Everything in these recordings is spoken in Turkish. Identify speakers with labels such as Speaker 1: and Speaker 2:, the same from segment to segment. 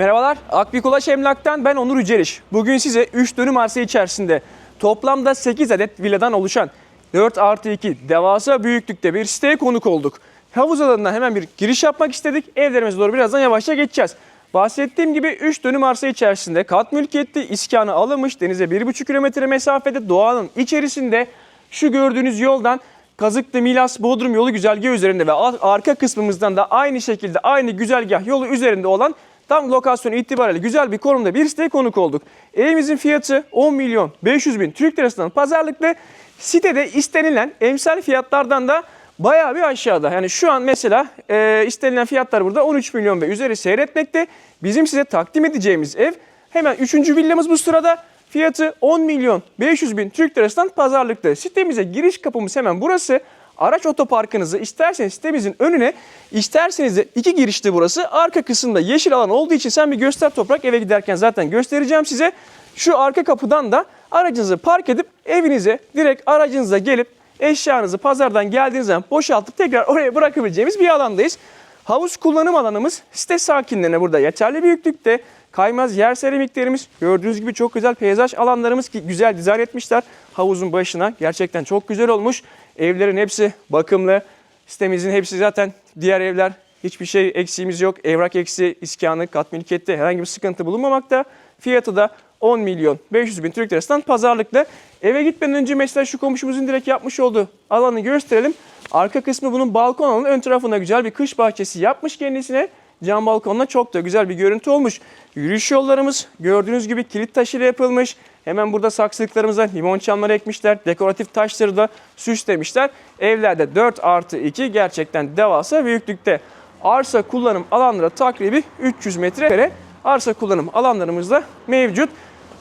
Speaker 1: Merhabalar, Akbik Ulaş Emlak'tan ben Onur Yüceliş. Bugün size 3 dönüm arsa içerisinde toplamda 8 adet villadan oluşan 4 artı 2 devasa büyüklükte bir siteye konuk olduk. Havuz alanına hemen bir giriş yapmak istedik. Evlerimize doğru birazdan yavaşça geçeceğiz. Bahsettiğim gibi 3 dönüm arsa içerisinde kat mülkiyetli iskanı alınmış denize 1,5 kilometre mesafede doğanın içerisinde şu gördüğünüz yoldan Kazıklı Milas Bodrum yolu güzergahı üzerinde ve ar- arka kısmımızdan da aynı şekilde aynı güzergah yolu üzerinde olan tam lokasyon itibariyle güzel bir konumda bir siteye konuk olduk. Evimizin fiyatı 10 milyon 500 bin Türk lirasından pazarlıklı. Sitede istenilen emsal fiyatlardan da bayağı bir aşağıda. Yani şu an mesela e, istenilen fiyatlar burada 13 milyon ve üzeri seyretmekte. Bizim size takdim edeceğimiz ev hemen 3. villamız bu sırada. Fiyatı 10 milyon 500 bin Türk lirasından pazarlıkta. Sitemize giriş kapımız hemen burası. Araç otoparkınızı isterseniz sitemizin önüne, isterseniz de iki girişli burası. Arka kısımda yeşil alan olduğu için sen bir göster toprak eve giderken zaten göstereceğim size. Şu arka kapıdan da aracınızı park edip evinize direkt aracınıza gelip eşyanızı pazardan geldiğiniz zaman boşaltıp tekrar oraya bırakabileceğimiz bir alandayız. Havuz kullanım alanımız site sakinlerine burada yeterli büyüklükte. Kaymaz yer seramiklerimiz gördüğünüz gibi çok güzel peyzaj alanlarımız ki güzel dizayn etmişler. Havuzun başına gerçekten çok güzel olmuş. Evlerin hepsi bakımlı. Sitemizin hepsi zaten diğer evler hiçbir şey eksiğimiz yok. Evrak eksi, iskanı, kat mülkiyette herhangi bir sıkıntı bulunmamakta. Fiyatı da 10 milyon 500 bin Türk lirasından pazarlıklı. Eve gitmeden önce mesela şu komşumuzun direkt yapmış olduğu alanı gösterelim. Arka kısmı bunun balkon alanı. Ön tarafında güzel bir kış bahçesi yapmış kendisine. Cam balkonla çok da güzel bir görüntü olmuş. Yürüyüş yollarımız gördüğünüz gibi kilit taşıyla yapılmış. Hemen burada saksılıklarımıza limon çamları ekmişler. Dekoratif taşları da süslemişler. Evlerde 4 artı 2 gerçekten devasa büyüklükte. Arsa kullanım alanları takribi 300 metre arsa kullanım alanlarımız da mevcut.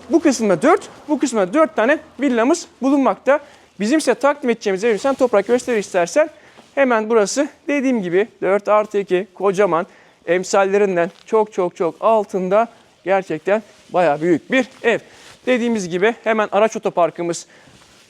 Speaker 1: Bu kısımda 4, bu kısımda 4 tane villamız bulunmakta. Bizim size takdim edeceğimiz evi sen toprak göster istersen hemen burası dediğim gibi 4 artı 2 kocaman emsallerinden çok çok çok altında gerçekten bayağı büyük bir ev. Dediğimiz gibi hemen araç otoparkımız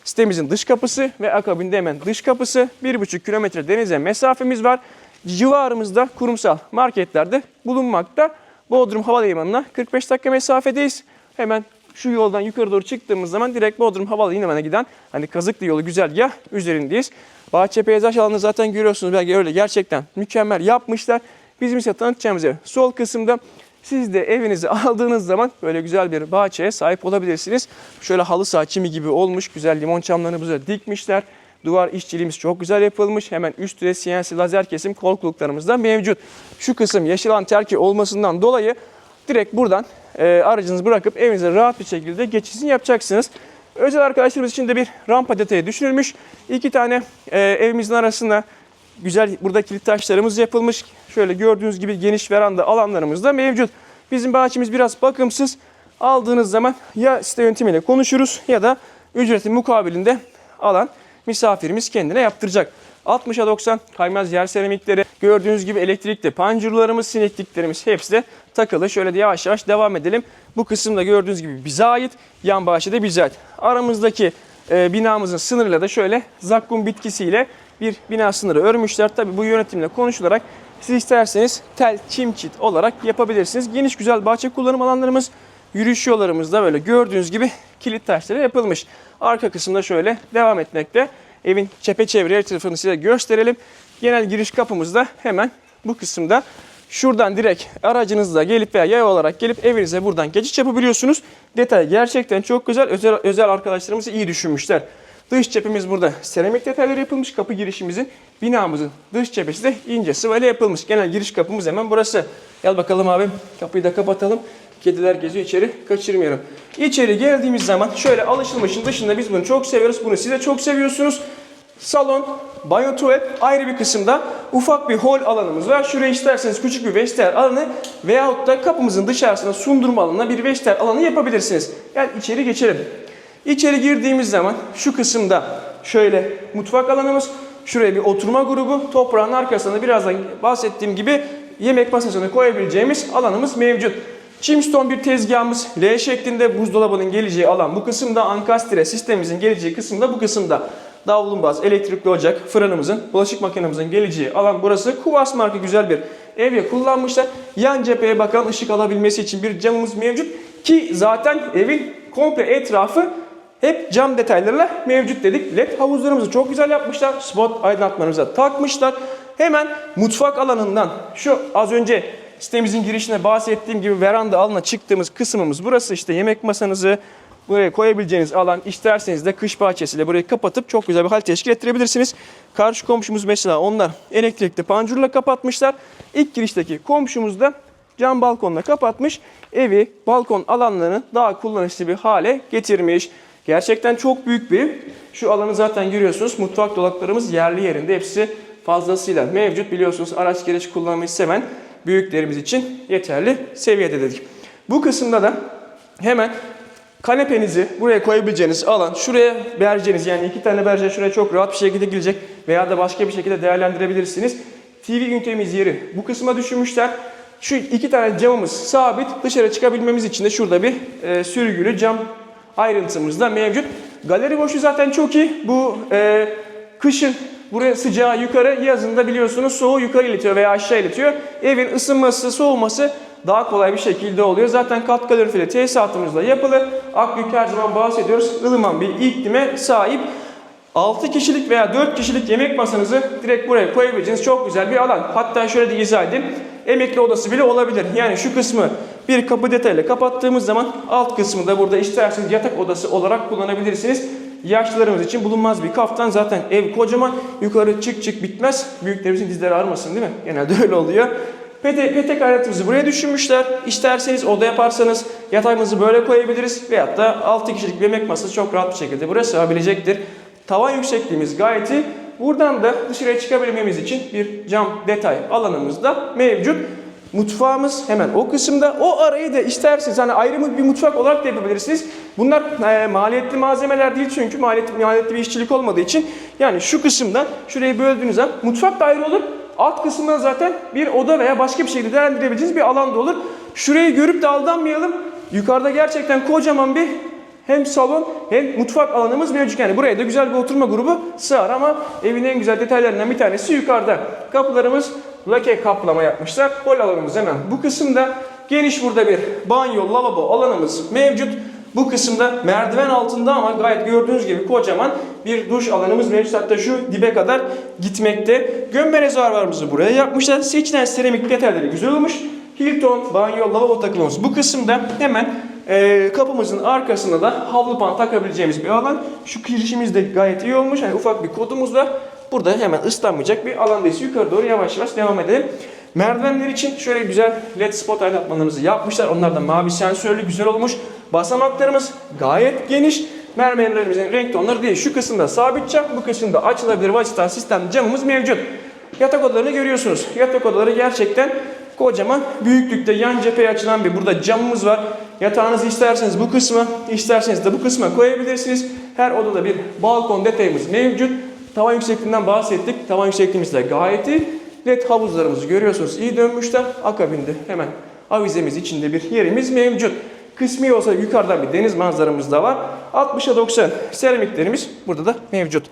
Speaker 1: sitemizin dış kapısı ve akabinde hemen dış kapısı 1,5 kilometre denize mesafemiz var. Civarımızda kurumsal marketlerde bulunmakta. Bodrum Havalimanı'na 45 dakika mesafedeyiz. Hemen şu yoldan yukarı doğru çıktığımız zaman direkt Bodrum Havalimanı'na giden hani Kazıklı yolu güzergah üzerindeyiz. Bahçe peyzaj alanını zaten görüyorsunuz. Belki öyle gerçekten mükemmel yapmışlar. Bizim ise tanıtacağımız ev sol kısımda. Siz de evinizi aldığınız zaman böyle güzel bir bahçeye sahip olabilirsiniz. Şöyle halı saha çimi gibi olmuş. Güzel limon çamlarını burada dikmişler. Duvar işçiliğimiz çok güzel yapılmış. Hemen üstüne CNC lazer kesim korkuluklarımız da mevcut. Şu kısım yeşil alan terki olmasından dolayı direkt buradan e, aracınızı bırakıp evinize rahat bir şekilde geçişini yapacaksınız. Özel arkadaşlarımız için de bir rampa detayı düşünülmüş. İki tane e, evimizin arasında güzel burada kilit taşlarımız yapılmış. Şöyle gördüğünüz gibi geniş veranda alanlarımız da mevcut. Bizim bahçemiz biraz bakımsız. Aldığınız zaman ya site yöntemiyle konuşuruz ya da ücreti mukabilinde alan misafirimiz kendine yaptıracak. 60'a 90 kaymaz yer seramikleri, gördüğünüz gibi elektrikli panjurlarımız, sinekliklerimiz hepsi de takılı. Şöyle de yavaş yavaş devam edelim. Bu kısımda gördüğünüz gibi bize ait, yan bahçede bize ait. Aramızdaki e, binamızın sınırıyla da şöyle zakkum bitkisiyle bir bina sınırı örmüşler. Tabi bu yönetimle konuşularak siz isterseniz tel, çim çit olarak yapabilirsiniz. Geniş güzel bahçe kullanım alanlarımız, yürüyüş yollarımız da böyle gördüğünüz gibi kilit taşları yapılmış. Arka kısımda şöyle devam etmekte. Evin çepeçevre her tarafını size gösterelim. Genel giriş kapımız da hemen bu kısımda. Şuradan direkt aracınızla gelip veya yaya olarak gelip evinize buradan geçiş yapabiliyorsunuz. Detay gerçekten çok güzel. Özel, özel arkadaşlarımız iyi düşünmüşler. Dış cephemiz burada seramik detayları yapılmış. Kapı girişimizin binamızın dış cephesi de ince sıvayla yapılmış. Genel giriş kapımız hemen burası. Gel bakalım abim. Kapıyı da kapatalım. Kediler geziyor içeri kaçırmayalım. İçeri geldiğimiz zaman şöyle alışılmışın dışında biz bunu çok seviyoruz. Bunu siz de çok seviyorsunuz. Salon, banyo tuvalet ayrı bir kısımda ufak bir hol alanımız var. Şuraya isterseniz küçük bir vestiyer alanı veyahut da kapımızın dışarısına sundurma alanına bir vestiyer alanı yapabilirsiniz. Gel içeri geçelim. İçeri girdiğimiz zaman şu kısımda şöyle mutfak alanımız, şuraya bir oturma grubu, toprağın arkasında birazdan bahsettiğim gibi yemek masasını koyabileceğimiz alanımız mevcut. Chimstone bir tezgahımız L şeklinde buzdolabının geleceği alan bu kısımda ankastre sistemimizin geleceği kısımda bu kısımda davlumbaz, elektrikli ocak, fırınımızın, bulaşık makinemizin geleceği alan burası. Kuvars marka güzel bir evye kullanmışlar. Yan cepheye bakan ışık alabilmesi için bir camımız mevcut. Ki zaten evin komple etrafı hep cam detaylarıyla mevcut dedik. LED havuzlarımızı çok güzel yapmışlar. Spot aydınlatmalarımıza takmışlar. Hemen mutfak alanından şu az önce sitemizin girişine bahsettiğim gibi veranda alana çıktığımız kısmımız burası. işte yemek masanızı buraya koyabileceğiniz alan. İsterseniz de kış bahçesiyle burayı kapatıp çok güzel bir hal teşkil ettirebilirsiniz. Karşı komşumuz mesela onlar elektrikli panjurla kapatmışlar. İlk girişteki komşumuz da cam balkonla kapatmış. Evi, balkon alanlarını daha kullanışlı bir hale getirmiş. Gerçekten çok büyük bir. Şu alanı zaten görüyorsunuz. Mutfak dolaplarımız yerli yerinde. Hepsi fazlasıyla mevcut. Biliyorsunuz araç gereç kullanmayı seven büyüklerimiz için yeterli seviyede dedik. Bu kısımda da hemen kanepenizi buraya koyabileceğiniz alan, şuraya berceniz yani iki tane berce şuraya çok rahat bir şekilde girecek veya da başka bir şekilde değerlendirebilirsiniz. TV ünitemiz yeri bu kısma düşünmüşler. Şu iki tane camımız sabit. Dışarı çıkabilmemiz için de şurada bir e, sürgülü cam ayrıntımız da mevcut. Galeri boşu zaten çok iyi. Bu e, kışın buraya sıcağı yukarı, yazında biliyorsunuz soğuğu yukarı iletiyor veya aşağı iletiyor. Evin ısınması, soğuması daha kolay bir şekilde oluyor. Zaten kat kalorifeli tesisatımızla yapılı. Akbük her zaman bahsediyoruz. ılıman bir iklime sahip. 6 kişilik veya 4 kişilik yemek masanızı direkt buraya koyabileceğiniz çok güzel bir alan. Hatta şöyle de izah edeyim. Emekli odası bile olabilir. Yani şu kısmı bir kapı detayla kapattığımız zaman alt kısmı da burada isterseniz yatak odası olarak kullanabilirsiniz. Yaşlılarımız için bulunmaz bir kaftan. Zaten ev kocaman. Yukarı çık çık bitmez. Büyüklerimizin dizleri ağrımasın değil mi? Genelde öyle oluyor. Pete, petek aletimizi buraya düşünmüşler. İsterseniz oda yaparsanız yatağımızı böyle koyabiliriz. Veyahut da 6 kişilik bir yemek masası çok rahat bir şekilde buraya sığabilecektir. Tavan yüksekliğimiz gayet iyi. Buradan da dışarıya çıkabilmemiz için bir cam detay alanımız da mevcut. Mutfağımız hemen o kısımda. O arayı da isterseniz hani ayrı bir mutfak olarak da yapabilirsiniz. Bunlar e, maliyetli malzemeler değil çünkü maliyetli, maliyetli bir işçilik olmadığı için. Yani şu kısımdan şurayı böldüğünüz zaman mutfak da ayrı olur. Alt kısımdan zaten bir oda veya başka bir şekilde değerlendirebileceğiniz bir alan da olur. Şurayı görüp de aldanmayalım. Yukarıda gerçekten kocaman bir hem salon hem mutfak alanımız mevcut. Yani buraya da güzel bir oturma grubu sığar ama evin en güzel detaylarından bir tanesi yukarıda. Kapılarımız lake kaplama yapmışlar. Hol alanımız hemen bu kısımda. Geniş burada bir banyo, lavabo alanımız mevcut. Bu kısımda merdiven altında ama gayet gördüğünüz gibi kocaman bir duş alanımız mevcut. Hatta şu dibe kadar gitmekte. Gömme rezervuarımızı buraya yapmışlar. Seçilen seramik detayları güzel olmuş. Hilton, banyo, lavabo takımımız bu kısımda hemen e, kapımızın arkasında da havlu pan takabileceğimiz bir alan. Şu girişimiz de gayet iyi olmuş. Yani ufak bir kodumuz var. Burada hemen ıslanmayacak bir alandayız. Yukarı doğru yavaş yavaş devam edelim. Merdivenler için şöyle güzel led spot aydınlatmalarımızı yapmışlar. Onlar da mavi sensörlü güzel olmuş. Basamaklarımız gayet geniş. Mermerlerimizin renk tonları değil. Şu kısımda sabit bu kısımda açılabilir vasıtan sistem camımız mevcut. Yatak odalarını görüyorsunuz. Yatak odaları gerçekten kocaman büyüklükte yan cepheye açılan bir burada camımız var. Yatağınızı isterseniz bu kısma, isterseniz de bu kısma koyabilirsiniz. Her odada bir balkon detayımız mevcut. Tavan yüksekliğinden bahsettik. Tavan yüksekliğimiz de gayet iyi. LED havuzlarımızı görüyorsunuz. iyi dönmüşler. Akabinde hemen avizemiz içinde bir yerimiz mevcut. Kısmi olsa yukarıdan bir deniz manzaramız da var. 60'a 90 seramiklerimiz burada da mevcut.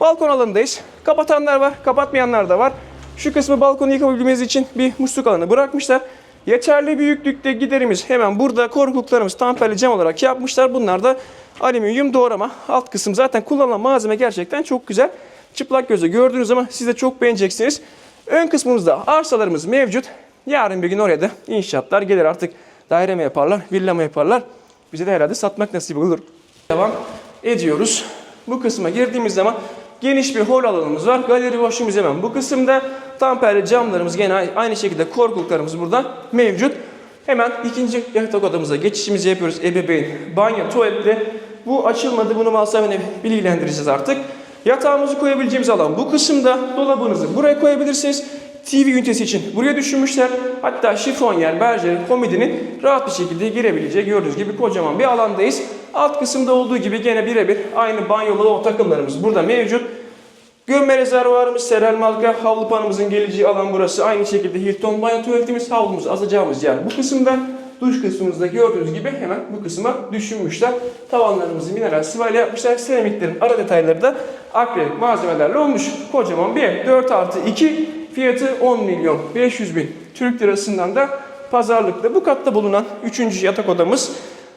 Speaker 1: Balkon alanındayız. Kapatanlar var, kapatmayanlar da var. Şu kısmı balkonu yıkabilmemiz için bir musluk alanı bırakmışlar. Yeterli büyüklükte giderimiz hemen burada korkuluklarımız tamperli cam olarak yapmışlar. Bunlar da alüminyum doğrama. Alt kısım zaten kullanılan malzeme gerçekten çok güzel. Çıplak gözle gördüğünüz zaman siz de çok beğeneceksiniz. Ön kısmımızda arsalarımız mevcut. Yarın bir gün oraya da inşaatlar gelir artık. Daire mi yaparlar, villa mı yaparlar? Bize de herhalde satmak nasip olur. Devam ediyoruz. Bu kısma girdiğimiz zaman geniş bir hol alanımız var. Galeri boşluğumuz hemen bu kısımda. Tamperli camlarımız gene aynı şekilde korkuluklarımız burada mevcut. Hemen ikinci yatak odamıza geçişimizi yapıyoruz. Ebeveyn, banyo, tuvalette. Bu açılmadı. Bunu malzemene bilgilendireceğiz artık. Yatağımızı koyabileceğimiz alan bu kısımda. Dolabınızı buraya koyabilirsiniz. TV ünitesi için buraya düşünmüşler. Hatta şifonyer, berjer, komodinin rahat bir şekilde girebileceği gördüğünüz gibi kocaman bir alandayız. Alt kısımda olduğu gibi gene birebir aynı banyolu o takımlarımız burada mevcut. Gömme rezervuarımız, serel malka, havlu panımızın geleceği alan burası. Aynı şekilde Hilton banyo tuvaletimiz, havlumuz azacağımız yer bu kısımda. Duş kısmımızda gördüğünüz gibi hemen bu kısma düşünmüşler. Tavanlarımızı mineral sıvayla yapmışlar. Seramiklerin ara detayları da akrilik malzemelerle olmuş. Kocaman bir ev. 4 artı 2 fiyatı 10 milyon 500 bin Türk lirasından da pazarlıkta. Bu katta bulunan 3. yatak odamız.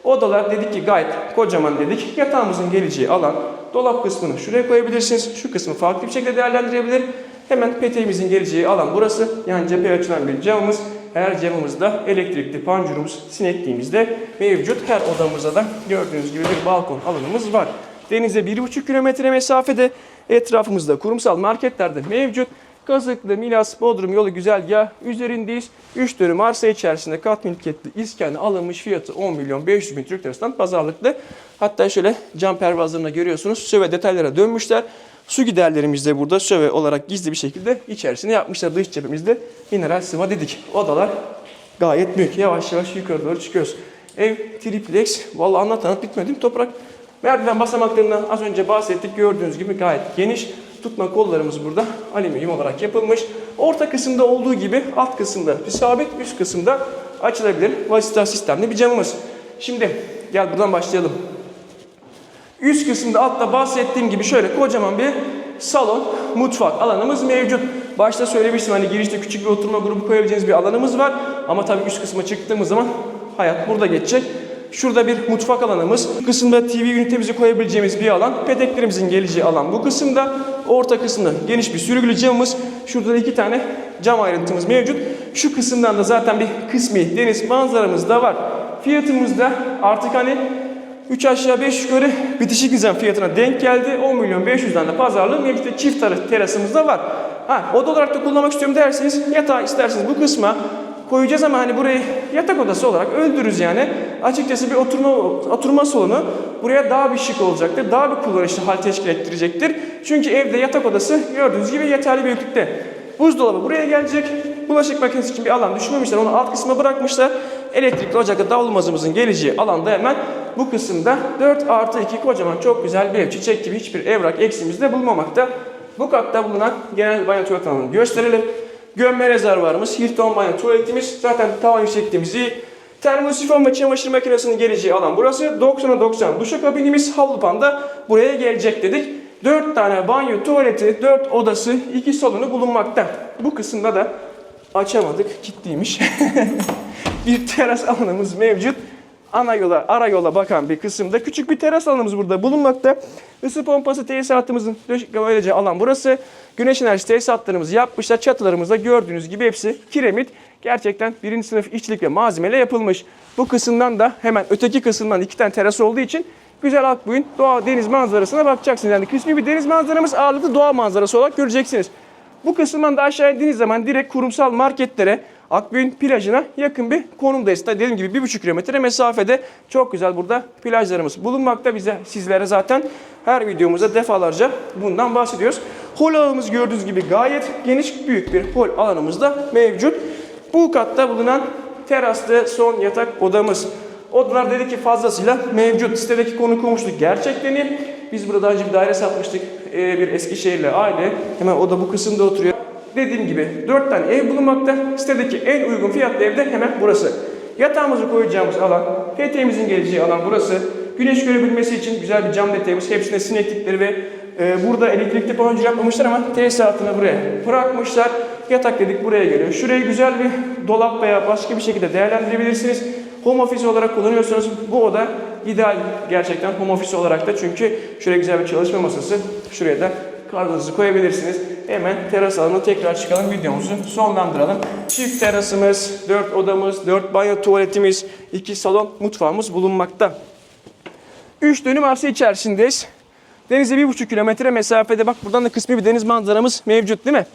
Speaker 1: Odalar dedik ki gayet kocaman dedik. Yatağımızın geleceği alan dolap kısmını şuraya koyabilirsiniz. Şu kısmı farklı bir şekilde değerlendirebilir. Hemen peteğimizin geleceği alan burası. Yani cepheye açılan bir camımız. Her camımızda elektrikli pancurumuz, sinekliğimiz de mevcut. Her odamıza da gördüğünüz gibi bir balkon alanımız var. Denize 1,5 kilometre mesafede etrafımızda kurumsal marketler de mevcut. Kazıklı, Milas, Bodrum yolu güzergah üzerindeyiz. 3 dönüm arsa içerisinde kat mülkiyetli iskan alınmış fiyatı 10 milyon 500 bin Türk lirasından pazarlıklı. Hatta şöyle cam pervazlarına görüyorsunuz söve detaylara dönmüşler. Su giderlerimiz de burada söve olarak gizli bir şekilde içerisine yapmışlar. Dış cephemizde mineral sıva dedik. Odalar gayet büyük. Yavaş yavaş yukarı doğru çıkıyoruz. Ev triplex. Vallahi anlat anlat bitmedi değil mi toprak? Merdiven basamaklarından az önce bahsettik. Gördüğünüz gibi gayet geniş. Tutma kollarımız burada alüminyum olarak yapılmış. Orta kısımda olduğu gibi alt kısımda bir sabit, üst kısımda açılabilir vasıta sistemli bir camımız. Şimdi gel buradan başlayalım. Üst kısımda altta bahsettiğim gibi şöyle kocaman bir salon, mutfak alanımız mevcut. Başta söylemiştim hani girişte küçük bir oturma grubu koyabileceğiniz bir alanımız var. Ama tabii üst kısma çıktığımız zaman hayat burada geçecek. Şurada bir mutfak alanımız. Bu kısımda TV ünitemizi koyabileceğimiz bir alan. Peteklerimizin geleceği alan bu kısımda. Orta kısımda geniş bir sürgülü camımız. Şurada da iki tane cam ayrıntımız mevcut. Şu kısımdan da zaten bir kısmi deniz manzaramız da var. Fiyatımız da artık hani 3 aşağı 5 yukarı bitişik nizam fiyatına denk geldi. 10 milyon 500'den de pazarlığı mevcut çift taraf terasımız da var. Ha, oda olarak da kullanmak istiyorum derseniz yatağı isterseniz bu kısma koyacağız ama hani burayı yatak odası olarak öldürürüz yani. Açıkçası bir oturma oturma salonu buraya daha bir şık olacaktır. Daha bir kullanışlı hal teşkil ettirecektir. Çünkü evde yatak odası gördüğünüz gibi yeterli büyüklükte. Buzdolabı buraya gelecek. Bulaşık makinesi için bir alan düşünmemişler. Onu alt kısma bırakmışlar. Elektrikli ocakta davulmazımızın geleceği alanda hemen bu kısımda 4 artı 2 kocaman çok güzel bir ev. Çiçek gibi hiçbir evrak eksimiz de bulunmamakta. Bu katta bulunan genel banyo tuvalet alanını gösterelim. Gömme rezervuarımız, Hilton banyo tuvaletimiz, zaten tavan yüksekliğimiz iyi. Termosifon ve çamaşır makinesinin geleceği alan burası. 90'a 90 duşakabinimiz, havlu panda buraya gelecek dedik. 4 tane banyo, tuvaleti, 4 odası, 2 salonu bulunmakta. Bu kısımda da açamadık, kilitliymiş. bir teras alanımız mevcut. Ana yola, ara yola bakan bir kısımda küçük bir teras alanımız burada bulunmakta. Isı pompası tesisatımızın böylece alan burası. Güneş enerjisi tesisatlarımızı yapmışlar. Çatılarımızda gördüğünüz gibi hepsi kiremit. Gerçekten birinci sınıf işçilik ve malzemeyle yapılmış. Bu kısımdan da hemen öteki kısımdan iki tane teras olduğu için güzel Akbuy'un doğa deniz manzarasına bakacaksınız. Yani kısmi bir deniz manzaramız ağırlıklı doğa manzarası olarak göreceksiniz. Bu kısımdan da aşağı indiğiniz zaman direkt kurumsal marketlere, Akbük'ün plajına yakın bir konumdayız. Da Dediğim gibi 1,5 kilometre mesafede çok güzel burada plajlarımız bulunmakta. Bize sizlere zaten her videomuzda defalarca bundan bahsediyoruz. Hol alanımız gördüğünüz gibi gayet geniş büyük bir hol alanımız da mevcut. Bu katta bulunan teraslı son yatak odamız. Odalar dedik ki fazlasıyla mevcut. Sitedeki konu komşuluk gerçekleniyor. Biz burada önce bir daire satmıştık. Ee, bir Eskişehirli aile. Hemen o da bu kısımda oturuyor. Dediğim gibi 4 tane ev bulunmakta. Sitedeki en uygun fiyatlı ev de hemen burası. Yatağımızı koyacağımız alan, peteğimizin geleceği alan burası. Güneş görebilmesi için güzel bir cam detayımız. Hepsinde sineklikleri ve e, burada elektrikli pancur yapmamışlar ama tesisatını buraya bırakmışlar. Yatak dedik buraya geliyor. Şurayı güzel bir dolap veya başka bir şekilde değerlendirebilirsiniz. Home office olarak kullanıyorsanız bu oda ideal gerçekten home office olarak da çünkü şuraya güzel bir çalışma masası, şuraya da kargonuzu koyabilirsiniz. Hemen teras alanına tekrar çıkalım videomuzu sonlandıralım. Çift terasımız, 4 odamız, 4 banyo tuvaletimiz, 2 salon mutfağımız bulunmakta. 3 dönüm arsa içerisindeyiz. Denize 1,5 kilometre mesafede bak buradan da kısmi bir deniz manzaramız mevcut değil mi?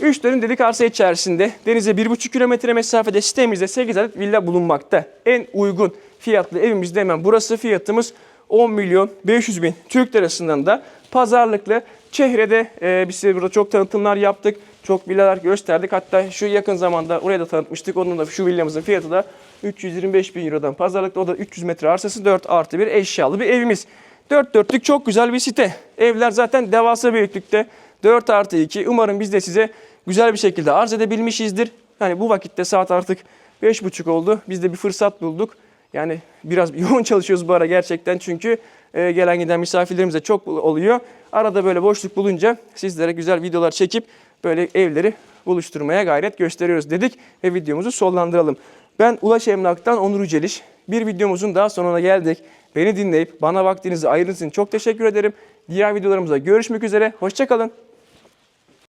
Speaker 1: 3 dönüm dedik arsa içerisinde. Denize 1,5 kilometre mesafede sitemizde 8 adet villa bulunmakta. En uygun fiyatlı evimizde hemen burası fiyatımız 10 milyon 500 bin Türk lirasından da pazarlıklı. Çehre'de e, biz size burada çok tanıtımlar yaptık. Çok villalar gösterdik. Hatta şu yakın zamanda oraya da tanıtmıştık. Onun da şu villamızın fiyatı da 325 bin Euro'dan pazarlıkta. O da 300 metre arsası 4 artı bir eşyalı bir evimiz. 4 dörtlük çok güzel bir site. Evler zaten devasa büyüklükte. 4 artı 2. Umarım biz de size güzel bir şekilde arz edebilmişizdir. Yani bu vakitte saat artık 5.30 oldu. Biz de bir fırsat bulduk. Yani biraz yoğun çalışıyoruz bu ara gerçekten çünkü e, gelen giden misafirlerimiz de çok oluyor. Arada böyle boşluk bulunca sizlere güzel videolar çekip böyle evleri buluşturmaya gayret gösteriyoruz dedik ve videomuzu sonlandıralım. Ben Ulaş Emlak'tan Onur Yüceliş. Bir videomuzun daha sonuna geldik. Beni dinleyip bana vaktinizi ayırdığınız için çok teşekkür ederim. Diğer videolarımızda görüşmek üzere. Hoşçakalın.